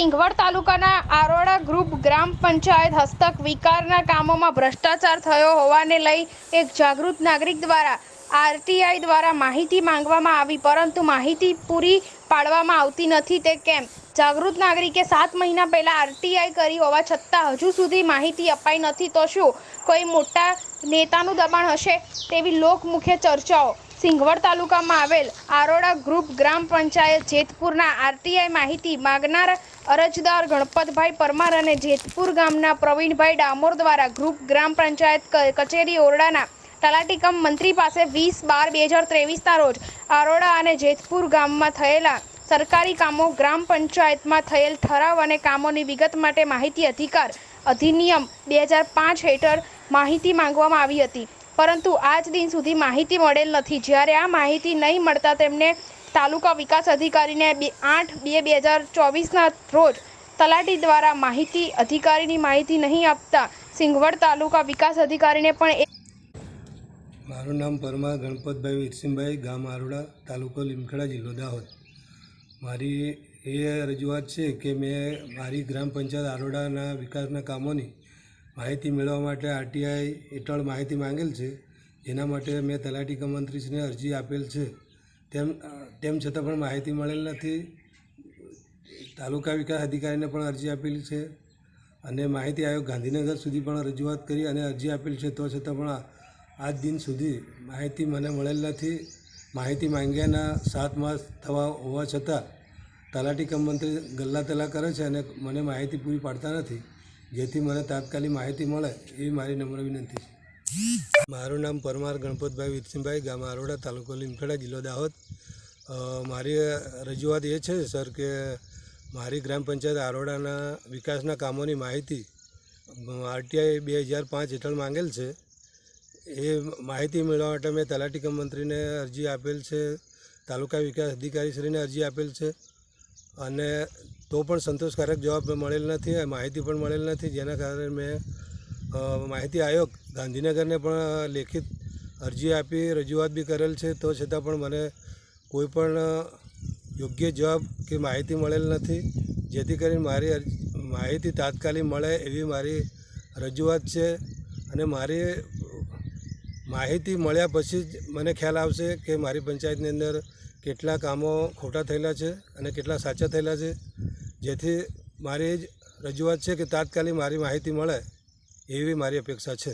સિંગવડ તાલુકાના આરોડા ગ્રુપ ગ્રામ પંચાયત હસ્તક વિકારના કામોમાં ભ્રષ્ટાચાર થયો હોવાને લઈ એક જાગૃત નાગરિક દ્વારા આરટીઆઈ દ્વારા માહિતી માંગવામાં આવી, પરંતુ માહિતી પૂરી પાડવામાં આવતી નથી તે કેમ? જાગૃત નાગરિકે સાત મહિના પહેલાં આરટીઆઈ કરી હોવા છતાં હજુ સુધી માહિતી અપાઈ નથી તો શું? કોઈ મોટા નેતાનું દબાણ હશે તેવી લોકમુખ્ય ચર્ચાઓ સિંગવડ તાલુકામાં આવેલ આરોડા ગ્રુપ ગ્રામ પંચાયત જેતપુરના આરટીઆઈ માહિતી માગનાર અરજદાર ગણપતભાઈ પરમાર અને જેતપુર ગામના પ્રવીણભાઈ ડામોર દ્વારા ગ્રુપ ગ્રામ પંચાયત કચેરી ઓરડાના તલાટીકમ મંત્રી પાસે વીસ બાર બે હજાર ત્રેવીસના રોજ આરોડા અને જેતપુર ગામમાં થયેલા સરકારી કામો ગ્રામ પંચાયતમાં થયેલ ઠરાવ અને કામોની વિગત માટે માહિતી અધિકાર અધિનિયમ બે હજાર પાંચ હેઠળ માહિતી માંગવામાં આવી હતી. પરંતુ આજ દિન સુધી માહિતી મળેલ નથી. જ્યારે આ માહિતી નહીં મળતા તેમને તાલુકા વિકાસ અધિકારીને બે આઠ બે બે હજાર ચોવીસના રોજ તલાટી દ્વારા માહિતી અધિકારીની માહિતી નહીં આપતા સિંગવડ તાલુકા વિકાસ અધિકારીને પણ મારું નામ પરમાર ગણપતભાઈ વિરસિંહભાઈ, ગામ આરોડા, તાલુકો લીમખેડા, જિલ્લો દાહોદ. મારી એ રજૂઆત છે કે મેં મારી ગ્રામ પંચાયત આરોડાના વિકાસના કામોની માહિતી મેળવવા માટે આરટીઆઈ હેઠળ માહિતી માંગેલ છે. જેના માટે મેં તલાટી કમ અરજી આપેલ છે. તેમ તેમ છતાં પણ માહિતી મળેલ નથી. તાલુકા વિકાસ અધિકારીને પણ અરજી આપેલી છે અને માહિતી આયોગ ગાંધીનગર સુધી પણ રજૂઆત કરી અને અરજી આપેલ છે. તો છતાં પણ આજ દિન સુધી માહિતી મને મળેલ નથી. માહિતી માંગ્યાના સાત માસ થવા હોવા છતાં તલાટી કમ મંત્રી ગલ્લા તલા કરે છે અને મને માહિતી પૂરી પાડતા નથી. જેથી મને તાત્કાલિક માહિતી મળે એવી મારી નમ્ર વિનંતી છે. મારું નામ પરમાર ગણપતભાઈ વિરસિંહભાઈ, ગામ આરોડા, તાલુકો લીમખેડા, જિલ્લો દાહોદ. મારી રજૂઆત એ છે, સર, કે મારી ગ્રામ પંચાયત આરોડાના વિકાસના કામોની માહિતી આરટીઆઈ બે હજાર પાંચ હેઠળ માંગેલ છે. એ માહિતી મેળવવા માટે મેં તલાટી કમ મંત્રીને અરજી આપેલ છે, તાલુકા વિકાસ અધિકારીશ્રીને અરજી આપેલ છે. અને તો પણ સંતોષકારક જવાબ મળેલ નથી માહિતી પણ મળેલ નથી. જેના કારણે મેં માહિતી આયોગ ગાંધીનગરને પણ લેખિત અરજી આપી, રજૂઆત બી કરેલ છે. તો છતાં પણ મને કોઈ પણ યોગ્ય જવાબ કે માહિતી મળેલ નથી. જેથી કરીને મારી માહિતી તાત્કાલિક મળે એવી મારી રજૂઆત છે અને મારી માહિતી મળ્યા પછી જ મને ખ્યાલ આવશે કે મારી પંચાયતની અંદર કેટલા કામો ખોટા થયેલા છે અને કેટલા સાચા થયેલા છે. જેથી મારી જ રજૂઆત છે કે તાત્કાલિક મારી માહિતી મળે એવી મારી અપેક્ષા છે.